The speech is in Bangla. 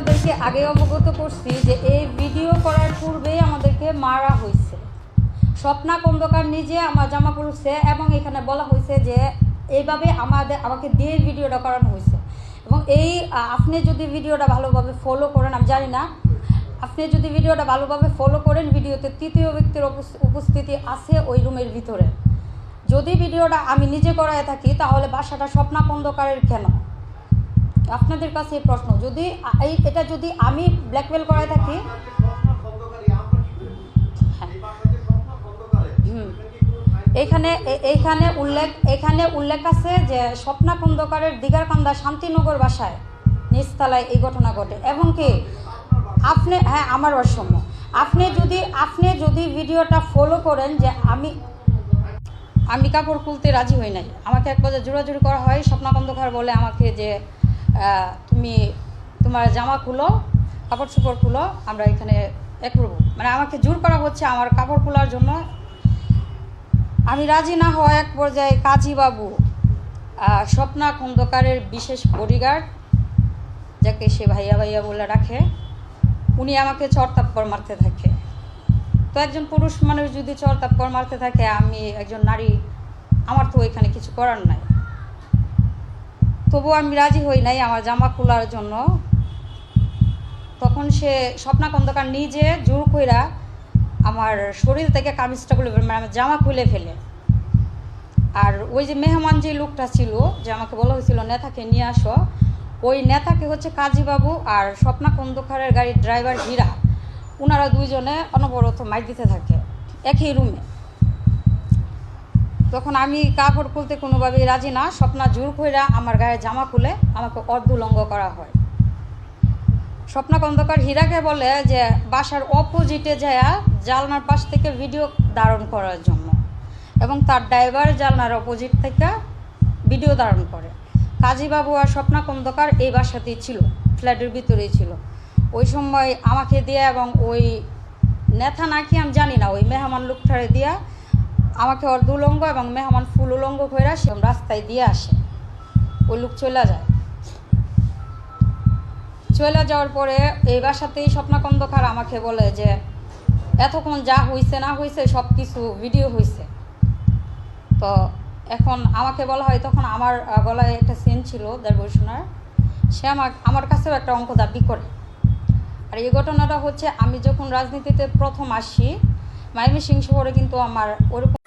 আপনাদেরকে আগে অবগত করছি যে এই ভিডিও করার পূর্বেই আমাদেরকে মারা হয়েছে। স্বপ্না কন্দকার নিজে আমার জামা পড়ছে এবং এখানে বলা হয়েছে যে এইভাবে আমাদের, আমাকে দিয়ে ভিডিওটা করানো হয়েছে। এবং এই আপনি যদি ভিডিওটা ভালোভাবে ফলো করেন, আমি জানি না, আপনি যদি ভিডিওটা ভালোভাবে ফলো করেন, ভিডিওতে তৃতীয় ব্যক্তির উপস্থিতি আছে ওই রুমের ভিতরে। যদি ভিডিওটা আমি নিজে করায় থাকি, তাহলে বাসাটা স্বপ্না কন্দকারের কেন? আপনাদের কাছে প্রশ্ন, যদি এটা যদি আমি ব্ল্যাকমেল করায় থাকি হুম। এখানে এইখানে উল্লেখ, এখানে উল্লেখ আছে যে স্বপ্না খন্দকারের দিগারকান্দা শান্তিনগর বাসায় নিচতলায় এই ঘটনা ঘটে। এবং কি, আপনি হ্যাঁ আমার অসম্য আপনি যদি আপনি যদি ভিডিওটা ফলো করেন যে আমি আমি কাপড় খুলতে রাজি হই নাই। আমাকে এক পর্যায়ে জোরাজুরি করা হয় স্বপ্না খন্দকার বলে আমাকে যে তুমি তোমার জামা খুলো, কাপড় চোপড় খুলো, আমরা এখানে এ করব। মানে আমাকে জোর করা হচ্ছে আমার কাপড় খোলার জন্য। আমি রাজি না হওয়া এক পর্যায়ে কাজীবাবু স্বপ্না খন্দকারের বিশেষ বডিগার্ড যাকে সে ভাইয়া ভাইয়া বলে রাখে, উনি আমাকে চরতাপ্পর মারতে থাকে। তো একজন পুরুষ মানুষ যদি চরতাপ্পর মারতে থাকে, আমি একজন নারী, আমার তো এখানে কিছু করার নাই। তবুও আমি রাজি হই নাই আমার জামা খোলার জন্য। তখন সে স্বপ্না খন্দকার নিজে জোর কইরা আমার শরীর থেকে কামিজটা খুলে মানে আমার জামা খুলে ফেলে। আর ওই যে মেহমান যে লোকটা ছিল, যে আমাকে বলা হয়েছিল, নেতাকে নিয়ে আসো, ওই নেতাকে হচ্ছে কাজীবাবু আর স্বপ্না খন্দকারের গাড়ির ড্রাইভার হীরা। ওনারা দুইজনে অনবরত মাইক দিতে থাকে, একই রুমে তখন আমি কাপড় খুলতে কোনোভাবেই রাজি না, স্বপ্না জোর কইরা আমার গায়ে জামা খুলে আমাকে অর্ধলঙ্গ করা হয়। স্বপ্না খন্দকার হীরাকে বলে যে, বাসার অপোজিটে যায় জালনার পাশ থেকে ভিডিও ধারণ করার জন্য। এবং তার ড্রাইভার জালনার অপোজিট থেকে ভিডিও ধারণ করে। কাজীবাবু আর স্বপ্না খন্দকার এই বাসাতেই ছিল ফ্ল্যাটের ভিতরেই ছিল। ওই সময় আমাকে দিয়ে এবং ওই নেথা নাকি আমি জানি না, ওই মেহমান লোকটারে দিয়া আমাকে অর্ধ উলঙ্গ এবং মেহমান ফুল উলঙ্গ করে সে রাস্তায় দিয়ে আসে। ওই লোক চলে যায়। চলে যাওয়ার পরে এই বাসাতেই স্বপ্না খন্দকার আমাকে বলে যে, এতক্ষণ যা হইছে না হইছে সব কিছু ভিডিও হইছে। তো এখন আমাকে বলা হয়, তখন আমার গলায় একটা সিন ছিল দেবশোনার সে আমার আমার কাছেও একটা অঙ্ক দাবি করে। আর এই ঘটনাটা হচ্ছে, আমি যখন রাজনীতিতে প্রথম আসি মাইমি সিং শহরে কিন্তু আমার ওরকম